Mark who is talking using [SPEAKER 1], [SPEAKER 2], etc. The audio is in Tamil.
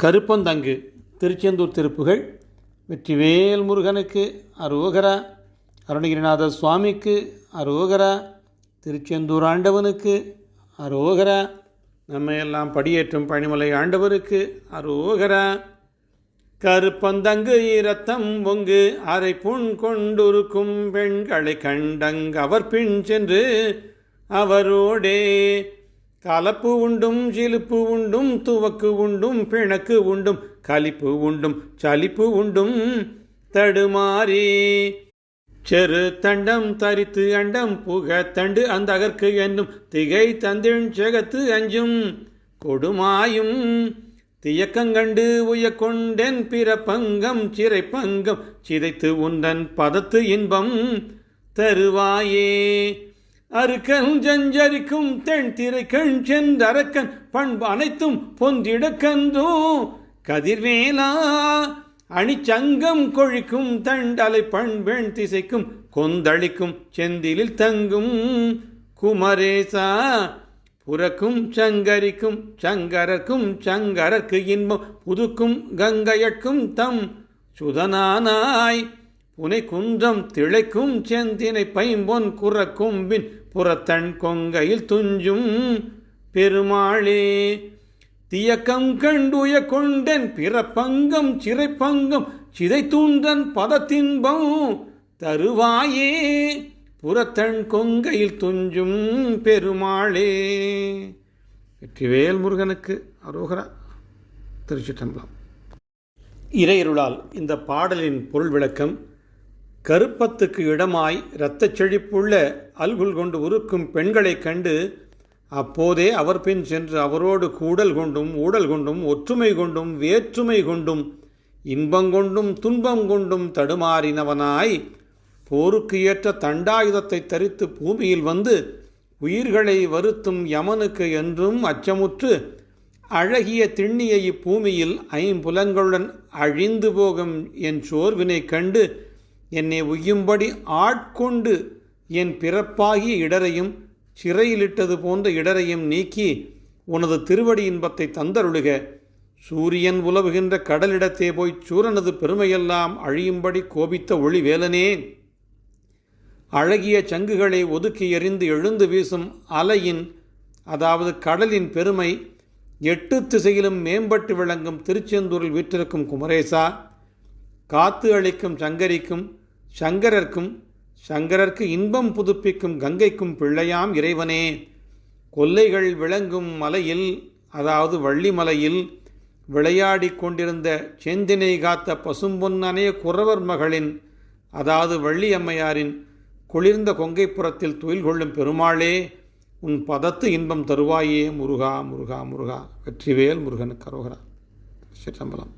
[SPEAKER 1] கருப்பந்தங்கு திருச்செந்தூர் திருப்புகள் வெற்றிவேல் முருகனுக்கு அரோகரா அருணகிரிநாத சுவாமிக்கு அரோகரா திருச்செந்தூர் ஆண்டவனுக்கு அரோகரா நம்மையெல்லாம் படியேற்றும் பணிமலை ஆண்டவருக்கு அரோகரா கருப்பந்தங்கு இரத்தம் பொங்கு அரை புண் கொண்டிருக்கும் பெண்களை கண்டங் அவர் பின் சென்று அவரோடே கலப்பு உண்டும் சிலுப்பு உண்டும் துவக்கு உண்டும் பிணக்கு உண்டும் கலிப்பு உண்டும் சலிப்பு உண்டும் தடுமாறி. செரு தண்டம் தரித்து அண்டம் புக தண்டு அந்த அகற்கு என்னும் திகை தந்தின் செகத்து அஞ்சும் கொடுமாயும். தியக்கங்கண்டு உயக்கொண்டென் பிற பங்கம் சிறை பங்கம் சிதைத்து உந்தன் பதத்து இன்பம் தருவாயே. அருக்கன் ஜஞ்சரிக்கும் தென் திரைக்கண் சென்றரக்கன் பண்பு அனைத்தும் பொந்திடக்கந்தும் கதிர்வேலா அணிச்சங்கம் கொழிக்கும் தண்டலை பண்பெண் திசைக்கும் கொந்தளிக்கும் செந்திலில் தங்கும். குமரேசா புறக்கும் சங்கரிக்கும் சங்கரக்கும் சங்கரக்கு இன்பம் புதுக்கும் கங்கையட்கும் தம் சுதனானாய். புனை குன்றம் திளைக்கும் செந்தினை பைம்பொன் குறக்கும்பின் புறத்தன் கொங்கையில் துஞ்சும் பெருமாளே தியக்கம் கண்டுய கொண்டன் பிறப்பங்கம் சிறைப்பங்கம் சிதை தூண்டன் பதத்தின்பம் தருவாயே புறத்தன் கொங்கையில் துஞ்சும் பெருமாளே. வெற்றிவேல் முருகனுக்கு அரோகரா திருச்சிட்டம்பலம் இறையருளால் இந்த பாடலின் பொருள் விளக்கம் கருப்பத்துக்கு இடமாய் இரத்தச் செழிப்புள்ள அல்குல் கொண்டு உருக்கும் பெண்களைக் கண்டு அப்போதே அவர் பின் சென்று அவரோடு கூடல் கொண்டும் ஊடல் கொண்டும் ஒற்றுமை கொண்டும் வேற்றுமை கொண்டும் இன்பங்கொண்டும் துன்பம் கொண்டும் தடுமாறினவனாய் போருக்கு ஏற்ற தண்டாயுதத்தை தரித்து பூமியில் வந்து உயிர்களை வருத்தும் யமனுக்கு என்றும் அச்சமுற்று அழகிய திண்ணியை இப்பூமியில் ஐம்புலங்களுடன் அழிந்து போகும் என் சோர்வினைக் கண்டு என்னை உய்யும்படி ஆட்கொண்டு என் பிறப்பாகிய இடரையும் சிறையிலிட்டது போன்ற இடரையும் நீக்கி உனது திருவடி இன்பத்தை தந்தருளுக. சூரியன் உலவுகின்ற கடலிடத்தே போய் சூரனது பெருமையெல்லாம் அழியும்படி கோபித்த ஒளி வேலனே அழகிய சங்குகளை ஒதுக்கி எறிந்து எழுந்து வீசும் அலையின் அதாவது கடலின் பெருமை எட்டு திசையிலும் மேம்பட்டு விளங்கும் திருச்செந்தூரில் வீற்றிருக்கும் குமரேசா காத்து அளிக்கும் சங்கரிக்கும் சங்கரர்க்கும் சங்கரர்க்கு இன்பம் புதுப்பிக்கும் கங்கைக்கும் பிள்ளையாம் இறைவனே. கொல்லைகள் விளங்கும் மலையில் அதாவது வள்ளிமலையில் விளையாடிக் கொண்டிருந்த செந்தினை காத்த பசும்பொன்னனைய குறவர் மகளின் அதாவது வள்ளி அம்மையாரின் குளிர்ந்த கொங்கைப்புறத்தில் துயில் கொள்ளும் பெருமாளே உன் பதத்து இன்பம் தருவாயே முருகா முருகா முருகா. வெற்றிவேல் முருகனுக்கு அரோகரா. சிற்றம்பலம்.